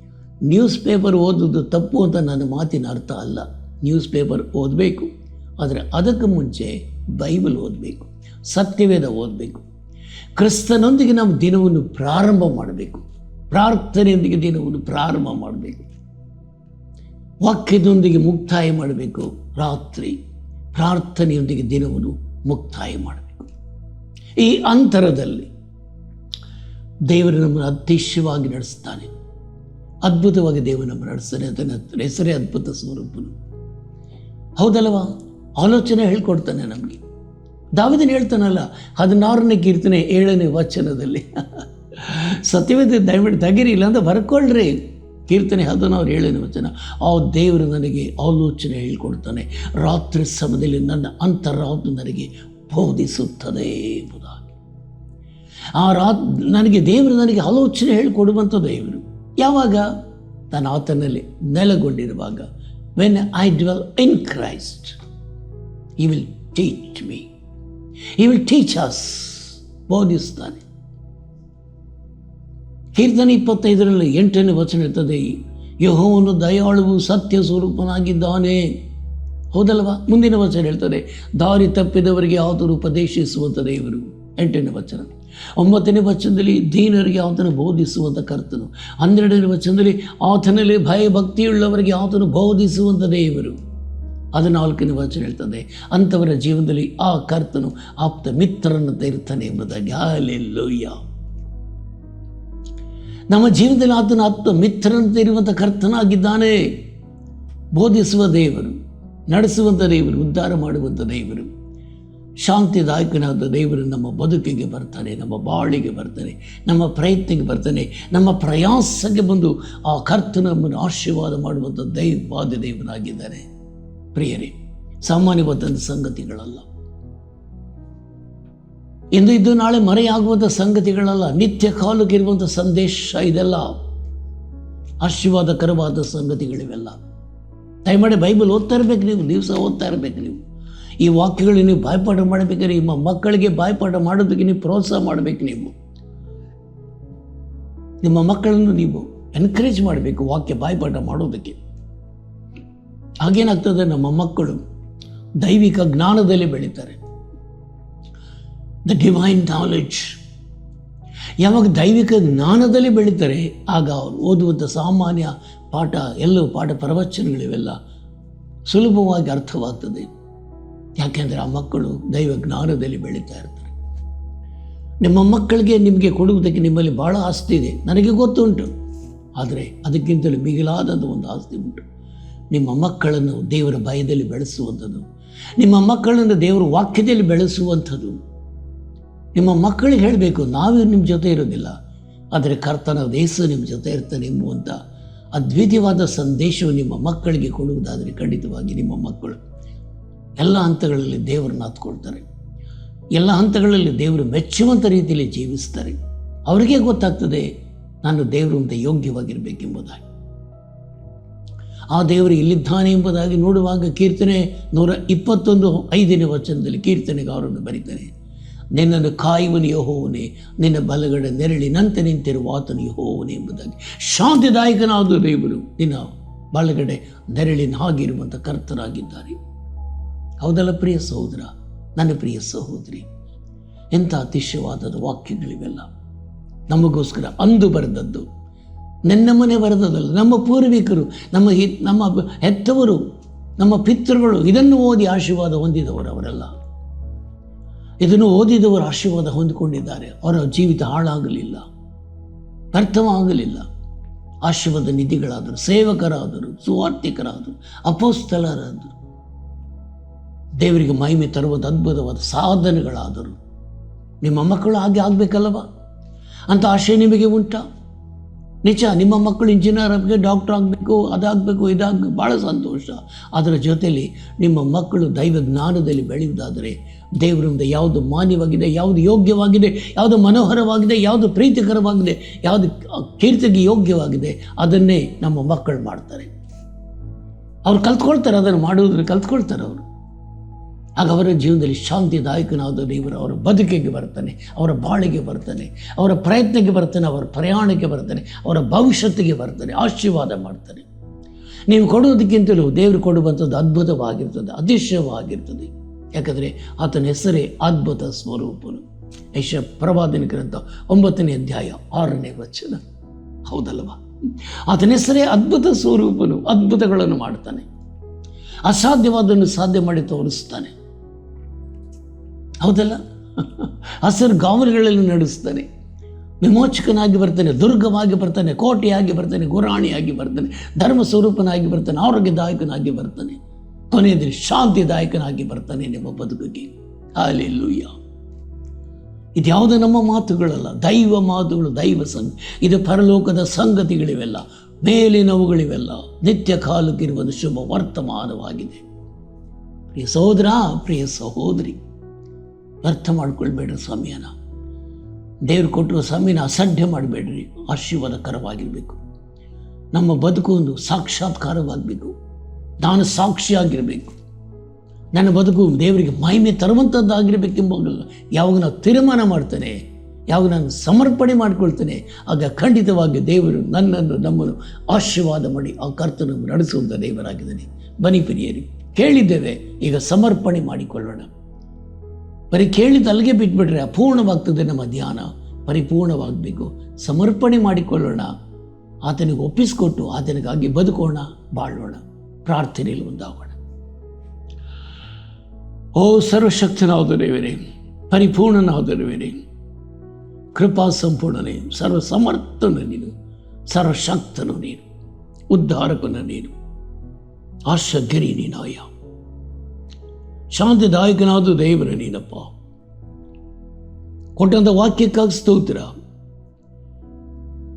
ನ್ಯೂಸ್ ಪೇಪರ್ ಓದೋದು ತಪ್ಪು ಅಂತ ನನ್ನ ಮಾತಿನ ಅರ್ಥ ಅಲ್ಲ. ನ್ಯೂಸ್ ಪೇಪರ್ ಓದಬೇಕು. ಆದರೆ ಅದಕ್ಕೆ ಮುಂಚೆ ಬೈಬಲ್ ಓದಬೇಕು, ಸತ್ಯವೇದ ಓದಬೇಕು. ಕ್ರಿಸ್ತನೊಂದಿಗೆ ನಾವು ದಿನವನ್ನು ಪ್ರಾರಂಭ ಮಾಡಬೇಕು. ಪ್ರಾರ್ಥನೆಯೊಂದಿಗೆ ದಿನವನ್ನು ಪ್ರಾರಂಭ ಮಾಡಬೇಕು. ವಾಕ್ಯದೊಂದಿಗೆ ಮುಕ್ತಾಯ ಮಾಡಬೇಕು. ರಾತ್ರಿ ಪ್ರಾರ್ಥನೆಯೊಂದಿಗೆ ದಿನವನ್ನು ಮುಕ್ತಾಯ ಮಾಡಬೇಕು. ಈ ಅಂತರದಲ್ಲಿ ದೇವರು ನಮ್ಮನ್ನು ಅತಿಶಯವಾಗಿ ನಡೆಸ್ತಾನೆ. ಅದ್ಭುತವಾಗಿ ದೇವರು ನಮ್ಮನ್ನು ನಡೆಸ್ತಾನೆ. ಅದನ್ನು ಹೆಸರೇ ಅದ್ಭುತ ಸ್ವರೂಪನು. ಹೌದಲ್ವಾ? ಆಲೋಚನೆ ಹೇಳ್ಕೊಡ್ತಾನೆ ನಮಗೆ. ದಾವಿದನ್ ಹೇಳ್ತಾನಲ್ಲ, ಹದಿನಾರನೇ ಕೀರ್ತನೆ ಏಳನೇ ವಚನದಲ್ಲಿ. ಸತ್ಯವೇದ ದಯವಿಟ್ಟು ತಗಿರಿ ಇಲ್ಲ ಅಂತ ಬರ್ಕೊಳ್ರಿ. ಕೀರ್ತನೆ ಹದಿನಾರು ಏಳನೇ ವಚನ. ಆ ದೇವರು ನನಗೆ ಆಲೋಚನೆ ಹೇಳ್ಕೊಡ್ತಾನೆ, ರಾತ್ರಿ ಸಮಯದಲ್ಲಿ ನನ್ನ ಅಂತರಾತ್ಮ ನನಗೆ ಬೋಧಿಸುತ್ತದೆ ಎಂಬುದಾಗಿ. ಆ ರಾತ್, ನನಗೆ ದೇವರು ನನಗೆ ಆಲೋಚನೆ ಹೇಳಿಕೊಡುವಂಥ ದೇವರು. ಯಾವಾಗ? ನಾನು ಆತನಲ್ಲಿ ನೆಲೆಗೊಂಡಿರುವಾಗ. When I dwell in Christ he will teach me he will teach us ಬೋಧಿಸ್ತಾನೆ ಕೀರ್ತನೆ ಇಪ್ಪತ್ತೈದರಲ್ಲಿ ಎಂಟನೇ ವಚನ ಇರ್ತದೆ, ಯಹೋವನು ದಯಾಳುವು ಸತ್ಯ ಸ್ವರೂಪನಾಗಿದ್ದಾನೆ. ಹೌದಲ್ವಾ? ಮುಂದಿನ ವಚನ ಹೇಳ್ತಾರೆ ದಾರಿ ತಪ್ಪಿದವರಿಗೆ ಆತನು ಉಪದೇಶಿಸುವಂಥ ದೇವರು. ಎಂಟನೇ ವಚನ. ಒಂಬತ್ತನೇ ವಚನದಲ್ಲಿ, ದೀನರಿಗೆ ಆತನು ಬೋಧಿಸುವಂಥ ಕರ್ತನು. ಹನ್ನೆರಡನೇ ವಚನದಲ್ಲಿ, ಆತನಲ್ಲಿ ಭಯಭಕ್ತಿಯುಳ್ಳವರಿಗೆ ಆತನು ಬೋಧಿಸುವಂಥ ದೇವರು. ಹದಿನಾಲ್ಕನೇ ವಚನ ಹೇಳ್ತದೆ, ಅಂಥವರ ಜೀವನದಲ್ಲಿ ಆ ಕರ್ತನು ಆಪ್ತ ಮಿತ್ರನಂತೆ ಇರ್ತಾನೆ ಎಂಬುದಾಗಿ. ಅಲ್ಲೆಲ್ಲೋಯ್ಯ ನಮ್ಮ ಜೀವನದಲ್ಲಿ ಆತನ ಆಪ್ತ ಮಿತ್ರನಂತೆ ಇರುವಂಥ ಕರ್ತನಾಗಿದ್ದಾನೆ. ಬೋಧಿಸುವ ದೇವರು, ನಡೆಸುವಂಥ ದೇವರು, ಉದ್ಧಾರ ಮಾಡುವಂಥ ದೇವರು, ಶಾಂತಿದಾಯಕನಾದ ದೇವರು ನಮ್ಮ ಬದುಕಿಗೆ ಬರ್ತಾನೆ, ನಮ್ಮ ಬಾಳಿಗೆ ಬರ್ತಾನೆ, ನಮ್ಮ ಪ್ರಯತ್ನಕ್ಕೆ ಬರ್ತಾನೆ, ನಮ್ಮ ಪ್ರಯಾಸಕ್ಕೆ ಬಂದು ಆ ಕರ್ತನ ಆಶೀರ್ವಾದ ಮಾಡುವಂಥ ದೈವಾದ ದೇವನಾಗಿದ್ದಾನೆ. ಪ್ರಿಯರೇ ಸಾಮಾನ್ಯವಾದಂಥ ಸಂಗತಿಗಳಲ್ಲ. ಇಂದು ಇದು ನಾಳೆ ಮರೆಯಾಗುವಂಥ ಸಂಗತಿಗಳಲ್ಲ. ನಿತ್ಯ ಕಾಲಕ್ಕಿರುವಂಥ ಸಂದೇಶ ಇದೆಲ್ಲ. ಆಶೀರ್ವಾದಕರವಾದ ಸಂಗತಿಗಳಿವೆಲ್ಲ. ದಯಮಾಡಿ ಬೈಬಲ್ ಓದ್ತಾ ಇರಬೇಕು ನೀವು, ದಿವಸ ಓದ್ತಾ ಇರಬೇಕು ನೀವು. ಈ ವಾಕ್ಯಗಳು ನೀವು ಬಾಯ್ಪಾಠ ಮಾಡಬೇಕಾದ್ರೆ ನಿಮ್ಮ ಮಕ್ಕಳಿಗೆ ಬಾಯ್ಪಾಠ ಮಾಡೋದಕ್ಕೆ ನೀವು ಪ್ರೋತ್ಸಾಹ ಮಾಡಬೇಕು ನೀವು. ನಿಮ್ಮ ಮಕ್ಕಳನ್ನು ನೀವು ಎನ್ಕರೇಜ್ ಮಾಡಬೇಕು, ವಾಕ್ಯ ಬಾಯ್ಪಾಠ ಮಾಡೋದಕ್ಕೆ. ಹಾಗೇನಾಗ್ತದೆ? ನಮ್ಮ ಮಕ್ಕಳು ದೈವಿಕ ಜ್ಞಾನದಲ್ಲಿ ಬೆಳೀತಾರೆ. ದ ಡಿವೈನ್ ನಾಲೆಡ್ಜ್ ಯಾವಾಗ ದೈವಿಕ ಜ್ಞಾನದಲ್ಲಿ ಬೆಳೀತಾರೆ, ಆಗ ಅವರು ಓದುವಂಥ ಸಾಮಾನ್ಯ ಪಾಠ ಎಲ್ಲವೂ ಪಾಠ ಪ್ರವಚನಗಳಿವೆಲ್ಲ ಸುಲಭವಾಗಿ ಅರ್ಥವಾಗ್ತದೆ. ಯಾಕೆಂದರೆ ಆ ಮಕ್ಕಳು ದೈವ ಜ್ಞಾನದಲ್ಲಿ ಬೆಳೀತಾ ಇರ್ತಾರೆ. ನಿಮ್ಮ ಮಕ್ಕಳಿಗೆ ನಿಮಗೆ ಕೊಡುವುದಕ್ಕೆ ನಿಮ್ಮಲ್ಲಿ ಭಾಳ ಆಸ್ತಿ ಇದೆ. ನನಗೆ ಗೊತ್ತುಂಟು. ಆದರೆ ಅದಕ್ಕಿಂತಲೂ ಮಿಗಿಲಾದಂಥ ಒಂದು ಆಸ್ತಿ ಉಂಟು. ನಿಮ್ಮ ಮಕ್ಕಳನ್ನು ದೇವರ ಭಯದಲ್ಲಿ ಬೆಳೆಸುವಂಥದ್ದು. ನಿಮ್ಮ ಮಕ್ಕಳನ್ನು ದೇವರ ವಾಕ್ಯದಲ್ಲಿ ಬೆಳೆಸುವಂಥದ್ದು. ನಿಮ್ಮ ಮಕ್ಕಳಿಗೆ ಹೇಳಬೇಕು, ನಾವೇ ನಿಮ್ಮ ಜೊತೆ ಇರೋದಿಲ್ಲ ಆದರೆ ಕರ್ತನ ದೇಶ ನಿಮ್ಮ ಜೊತೆ ಇರ್ತಾನೆ ಎಂಬುವಂಥ ಅದ್ವಿತೀಯವಾದ ಸಂದೇಶವು ನಿಮ್ಮ ಮಕ್ಕಳಿಗೆ ಕೊಡುವುದಾದರೆ ಖಂಡಿತವಾಗಿ ನಿಮ್ಮ ಮಕ್ಕಳು ಎಲ್ಲ ಹಂತಗಳಲ್ಲಿ ದೇವರನ್ನ ಹತ್ಕೊಳ್ತಾರೆ ಎಲ್ಲ ಹಂತಗಳಲ್ಲಿ ದೇವರು ಮೆಚ್ಚುವಂಥ ರೀತಿಯಲ್ಲಿ ಜೀವಿಸ್ತಾರೆ. ಅವರಿಗೆ ಗೊತ್ತಾಗ್ತದೆ, ನಾನು ದೇವರಂತ ಯೋಗ್ಯವಾಗಿರಬೇಕೆಂಬುದಾಗಿ. ಆ ದೇವರು ಇಲ್ಲಿದ್ದಾನೆ ಎಂಬುದಾಗಿ ನೋಡುವಾಗ ಕೀರ್ತನೆ ನೂರ ಇಪ್ಪತ್ತೊಂದು ಐದನೇ ವಚನದಲ್ಲಿ ಕೀರ್ತನೆಗಾರನ್ನು ಬರೀತಾನೆ, ನಿನ್ನನ್ನು ಕಾಯುವನು ಹೋವನೆ ನಿನ್ನ ಬಲಗಡೆ ನೆರಳಿನಂತೆ ನಿಂತಿರುವ ಆತನು ಹೋವನೆ ಎಂಬುದಾಗಿ. ಶಾಂತಿದಾಯಕನಾದ ದೇವರು ನಿನ್ನ ಬಲಗಡೆ ನೆರಳಿನ ಹಾಗಿರುವಂಥ ಕರ್ತರಾಗಿದ್ದಾರೆ. ಹೌದಲ್ಲ ಪ್ರಿಯ ಸಹೋದರ? ನನ್ನ ಪ್ರಿಯ ಸಹೋದರಿ, ಎಂಥ ಅತಿಶಯವಾದ ವಾಕ್ಯಗಳಿವೆಲ್ಲ. ನಮಗೋಸ್ಕರ ಅಂದು ಬರೆದದ್ದು ನನ್ನ ಮನೆ ಬರೆದದಲ್ಲ, ನಮ್ಮ ಪೂರ್ವಿಕರು, ನಮ್ಮ ಹಿ, ನಮ್ಮ ಹೆತ್ತವರು, ನಮ್ಮ ಪಿತೃಗಳು ಇದನ್ನು ಓದಿ ಆಶೀರ್ವಾದ ಹೊಂದಿದವರು ಅವರೆಲ್ಲ. ಇದನ್ನು ಓದಿದವರು ಆಶೀರ್ವಾದ ಹೊಂದಿಕೊಂಡಿದ್ದಾರೆ. ಅವರ ಜೀವಿತ ಹಾಳಾಗಲಿಲ್ಲ, ವ್ಯರ್ಥವಾಗಲಿಲ್ಲ. ಆಶೀರ್ವಾದ ನಿಧಿಗಳಾದರು, ಸೇವಕರಾದರು ಸುವಾರ್ಥಿಕರಾದರು ಅಪೋಸ್ತಲರಾದರು. ದೇವರಿಗೆ ಮಹಿಮೆ ತರುವುದು ಅದ್ಭುತವಾದ ಸಾಧನೆಗಳಾದರು. ನಿಮ್ಮ ಮಕ್ಕಳು ಹಾಗೆ ಆಗಬೇಕಲ್ಲವ? ಅಂತ ಆಶಯ ನಿಮಗೆ ಉಂಟಾ? ನಿಜ, ನಿಮ್ಮ ಮಕ್ಕಳು ಇಂಜಿನಿಯರ್ ಆಗಬೇಕು ಡಾಕ್ಟರ್ ಆಗಬೇಕು, ಅದಾಗಬೇಕು, ಇದಾಗಬೇಕು ಭಾಳ ಸಂತೋಷ. ಅದರ ಜೊತೆಯಲ್ಲಿ ನಿಮ್ಮ ಮಕ್ಕಳು ದೈವ ಜ್ಞಾನದಲ್ಲಿ ಬೆಳೆಯುವುದಾದರೆ ದೇವರಿಂದ ಯಾವುದು ಮಾನ್ಯವಾಗಿದೆ, ಯಾವುದು ಯೋಗ್ಯವಾಗಿದೆ, ಯಾವುದು ಮನೋಹರವಾಗಿದೆ, ಯಾವುದು ಪ್ರೀತಿಕರವಾಗಿದೆ, ಯಾವುದು ಕೀರ್ತಿಗೆ ಯೋಗ್ಯವಾಗಿದೆ, ಅದನ್ನೇ ನಮ್ಮ ಮಕ್ಕಳು ಮಾಡ್ತಾರೆ. ಅವ್ರು ಕಲ್ತ್ಕೊಳ್ತಾರೆ, ಅದನ್ನು ಮಾಡುವುದನ್ನು ಕಲ್ತ್ಕೊಳ್ತಾರೆ ಅವರು. ಆಗ ಅವರ ಜೀವನದಲ್ಲಿ ಶಾಂತಿದಾಯಕನಾದ ದೇವರು ಅವರ ಬದುಕಿಗೆ ಬರ್ತಾನೆ, ಅವರ ಬಾಳಿಗೆ ಬರ್ತಾನೆ, ಅವರ ಪ್ರಯತ್ನಕ್ಕೆ ಬರ್ತಾನೆ, ಅವರ ಪ್ರಯಾಣಕ್ಕೆ ಬರ್ತಾನೆ, ಅವರ ಭವಿಷ್ಯತ್ತಿಗೆ ಬರ್ತಾನೆ, ಆಶೀರ್ವಾದ ಮಾಡ್ತಾನೆ. ನೀವು ಕೊಡುವುದಕ್ಕಿಂತಲೂ ದೇವರು ಕೊಡುವಂಥದ್ದು ಅದ್ಭುತವಾಗಿರ್ತದೆ, ಅದೃಶ್ಯವಾಗಿರ್ತದೆ. ಯಾಕಂದರೆ ಆತನ ಹೆಸರೇ ಅದ್ಭುತ ಸ್ವರೂಪನು. ಯಶ ಪ್ರವಾದನ ಗ್ರಂಥ ಒಂಬತ್ತನೇ ಅಧ್ಯಾಯ ಆರನೇ ವಚನ. ಹೌದಲ್ವಾ? ಆತನ ಹೆಸರೇ ಅದ್ಭುತ ಸ್ವರೂಪನು, ಅದ್ಭುತಗಳನ್ನು ಮಾಡ್ತಾನೆ. ಅಸಾಧ್ಯವಾದನ್ನು ಸಾಧ್ಯ ಮಾಡಿ ತೋರಿಸ್ತಾನೆ. ಹೌದಲ್ಲ? ಹಸಿರು ಗಾವಲುಗಳಲ್ಲಿ ನಡೆಸ್ತಾನೆ. ವಿಮೋಚಕನಾಗಿ ಬರ್ತಾನೆ, ದುರ್ಗವಾಗಿ ಬರ್ತಾನೆ, ಕೋಟೆಯಾಗಿ ಬರ್ತಾನೆ, ಗುರಾಣಿಯಾಗಿ ಬರ್ತಾನೆ ಧರ್ಮ ಸ್ವರೂಪನಾಗಿ ಬರ್ತಾನೆ, ಆರೋಗ್ಯದಾಯಕನಾಗಿ ಬರ್ತಾನೆ ಕೊನೆಯದಲ್ಲಿ ಶಾಂತಿದಾಯಕನಾಗಿ ಬರ್ತಾನೆ ನಿಮ್ಮ ಬದುಕಿಗೆ. ಇದು ಇದ್ಯಾವುದು ನಮ್ಮ ಮಾತುಗಳಲ್ಲ, ದೈವ ಮಾತುಗಳು, ದೈವ ಸಂಘ ಇದು ಪರಲೋಕದ ಸಂಗತಿಗಳಿವೆಲ್ಲ, ಮೇಲಿನವುಗಳಿವೆಲ್ಲ, ನಿತ್ಯ ಕಾಲಕ್ಕಿರುವ ಶುಭ ವರ್ತಮಾನವಾಗಿದೆ. ಪ್ರಿಯ ಸಹೋದರ, ಪ್ರಿಯ ಸಹೋದರಿ ಅರ್ಥ ಮಾಡ್ಕೊಳ್ಬೇಡ್ರಿ ಸ್ವಾಮಿಯನ್ನ. ದೇವ್ರು ಕೊಟ್ಟಿರುವ ಸ್ವಾಮಿನ ಅಸಡ್ಡೆ ಮಾಡಬೇಡ್ರಿ, ಆಶೀರ್ವಾದಕರವಾಗಿರಬೇಕು. ನಮ್ಮ ಬದುಕು ಒಂದು ಸಾಕ್ಷಾತ್ಕಾರವಾಗಬೇಕು ನಾನು ಸಾಕ್ಷಿಯಾಗಿರಬೇಕು. ನನ್ನ ಬದುಕು ದೇವರಿಗೆ ಮಹಿಮೆ ತರುವಂಥದ್ದಾಗಿರಬೇಕೆಂಬ ಯಾವಾಗ ನಾವು ತೀರ್ಮಾನ ಮಾಡ್ತೇನೆ, ಯಾವಾಗ ನಾನು ಸಮರ್ಪಣೆ ಮಾಡಿಕೊಳ್ತೇನೆ, ಆಗ ಖಂಡಿತವಾಗಿ ದೇವರು ನನ್ನನ್ನು ನಮ್ಮನ್ನು ಆಶೀರ್ವಾದ ಮಾಡಿ ಆ ಕರ್ತನನ್ನು ನಡೆಸುವಂಥ ದೇವರಾಗಿದ್ದಾನೆ. ಬನಿ ಪ್ರಿಯರಿ, ಕೇಳಿದ್ದೇವೆ, ಈಗ ಸಮರ್ಪಣೆ ಮಾಡಿಕೊಳ್ಳೋಣ. ಬರೀ ಕೇಳಿದ ಅಲ್ಲಿಗೆ ಬಿಟ್ಬಿಟ್ರೆ ಅಪೂರ್ಣವಾಗ್ತದೆ ನಮ್ಮ ಧ್ಯಾನ. ಪರಿಪೂರ್ಣವಾಗಬೇಕು. ಸಮರ್ಪಣೆ ಮಾಡಿಕೊಳ್ಳೋಣ. ಆತನಿಗೆ ಒಪ್ಪಿಸಿಕೊಟ್ಟು ಆತನಿಗಾಗಿ ಬದುಕೋಣ, ಬಾಳೋಣ. ಪ್ರಾರ್ಥನೆಯಲ್ಲಿ ಮುಂದಾಗೋಣ ಓ ಸರ್ವಶಕ್ತನಾದ ದೇವರೇ ಪರಿಪೂರ್ಣನಾದ ದೇವರೇ ಕೃಪಾ ಸಂಪೂರ್ಣನೇ ಸರ್ವ ಸಮರ್ಥನ ನೀನು, ಸರ್ವಶಕ್ತನು ನೀನು, ಉದ್ಧಾರಕನ ನೀನು ಆಶಗಿರಿ ನೀನಾಯ ಶಾಂತಿದಾಯಕನಾದ ದೇವರ ನೀನಪ್ಪ. ಕೊಟ್ಟಂಥ ವಾಕ್ಯಕ್ಕಾಗಿ ಸ್ತೋತ್ರ.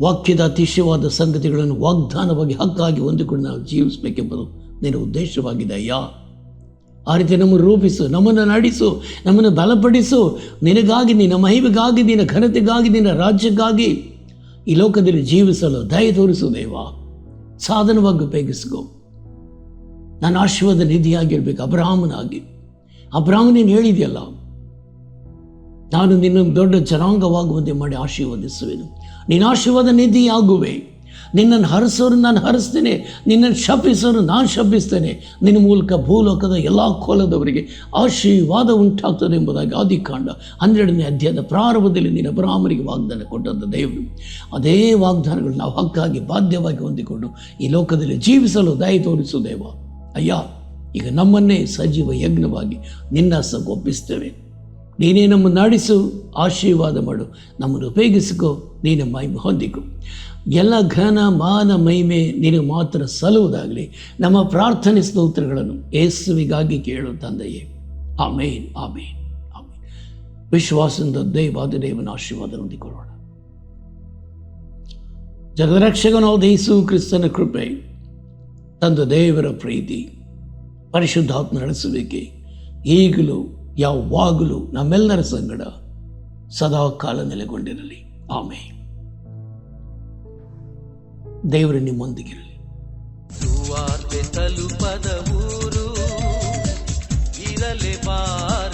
ವಾಕ್ಯದ ಅತಿಶಯವಾದ ಸಂಗತಿಗಳನ್ನು ವಾಗ್ದಾನವಾಗಿ ಹಕ್ಕಾಗಿ ಹೊಂದಿಕೊಂಡು ನಾವು ಜೀವಿಸಬೇಕೆಂಬುದು ನಿನ್ನ ಉದ್ದೇಶವಾಗಿದೆ ಅಯ್ಯ. ಆ ರೀತಿ ನಮ್ಮನ್ನು ರೂಪಿಸು, ನಮ್ಮನ್ನು ನಡೆಸು, ನಮ್ಮನ್ನು ಬಲಪಡಿಸು. ನಿನಗಾಗಿ, ನಿನ್ನ ಮಹಿಮೆಗಾಗಿ, ನಿನ್ನ ಘನತೆಗಾಗಿ, ನಿನ್ನ ರಾಜ್ಯಕ್ಕಾಗಿ ಈ ಲೋಕದಲ್ಲಿ ಜೀವಿಸಲು ದಯ ತೋರಿಸು ದೇವ. ಸಾಧನವಾಗಿ ಉಪಯೋಗಿಸ್ಕೋ. ನಾನು ಆಶೀರ್ವಾದ ನಿಧಿಯಾಗಿರ್ಬೇಕು, ಅಬ್ರಾಹ್ಮನಾಗಿ. ಅಬ್ರಾಹ್ಮ ನೀನು ಹೇಳಿದೆಯಲ್ಲ, ನಾನು ನಿನ್ನನ್ನು ದೊಡ್ಡ ಜನಾಂಗವಾಗುವಂತೆ ಮಾಡಿ ಆಶೀರ್ವದಿಸುವೆನು. ನಿನ್ನ ಆಶೀರ್ವಾದ ನಿಧಿಯಾಗುವೆ. ನಿನ್ನನ್ನು ಹರಿಸೋರು ನಾನು ಹರಿಸ್ತೇನೆ, ನಿನ್ನನ್ನು ಶಪಿಸೋರು ನಾನು ಶಪಿಸ್ತೇನೆ. ನಿನ್ನ ಮೂಲಕ ಭೂಲೋಕದ ಎಲ್ಲ ಕೋಲದವರಿಗೆ ಆಶೀರ್ವಾದ ಉಂಟಾಗ್ತದೆ ಎಂಬುದಾಗಿ ಆದಿಕಾಂಡ ಹನ್ನೆರಡನೇ ಅಧ್ಯಾಯದ ಪ್ರಾರಂಭದಲ್ಲಿ ನಿನ್ನ ಬ್ರಾಹ್ಮರಿಗೆ ವಾಗ್ದಾನ ಕೊಟ್ಟಂಥ ದೇವರು. ಅದೇ ವಾಗ್ದಾನಗಳು ನಾವು ಹಕ್ಕಾಗಿ ಬಾಧ್ಯವಾಗಿ ಹೊಂದಿಕೊಂಡು ಈ ಲೋಕದಲ್ಲಿ ಜೀವಿಸಲು ದಯ ತೋರಿಸು ದೇವ. ಅಯ್ಯ. ಈಗ ನಮ್ಮನ್ನೇ ಸಜೀವ ಯಜ್ಞವಾಗಿ ನಿನ್ನ ಒಪ್ಪಿಸ್ತೇವೆ ನೀನೇ ನಮ್ಮ ನಾಡಿಸು, ಆಶೀರ್ವಾದ ಮಾಡು. ನಮ್ಮನ್ನು ಉಪಯೋಗಿಸಿಕೋ, ನೀನು ಮಹಿಮೆ ಹೊಂದಿಕೋ. ಎಲ್ಲ ಘನ, ಮಾನ, ಮಹಿಮೆ ನಿನಗೆ ಮಾತ್ರ ಸಲ್ಲುವುದಾಗಲಿ. ನಮ್ಮ ಪ್ರಾರ್ಥನೆ ಸ್ತೋತ್ರಗಳನ್ನು ಯೇಸುವಿಗಾಗಿ ಕೇಳು ತಂದೆಯೇ. ಆಮೇನ್ ಆಮೇನ್ ಆಮೇನ್. ವಿಶ್ವಾಸದಿಂದ ದೈವಾದ ದೇವನ ಆಶೀರ್ವಾದ ಹೊಂದಿಕೊಳ್ಳೋಣ. ಜಗದರಕ್ಷಕನಾದ ಯೇಸು ಕ್ರಿಸ್ತನ ಕೃಪೆ, ತಂದ ದೇವರ ಪ್ರೀತಿ. ಪರಿಶುದ್ಧಾತ್ಮ ನಡೆಸಬೇಕೆ? ಈಗಲೂ, ಯಾವಾಗಲೂ ನಮ್ಮೆಲ್ಲರ ಸಂಗಡ ಸದಾ ಕಾಲ ನೆಲೆಗೊಂಡಿರಲಿ. ಆಮೆ ದೇವರು ನಿಮ್ಮೊಂದಿಗಿರಲಿ. ತಲುಪದ ಊರು, ಇರಲೆ ಸಭೆಯೂ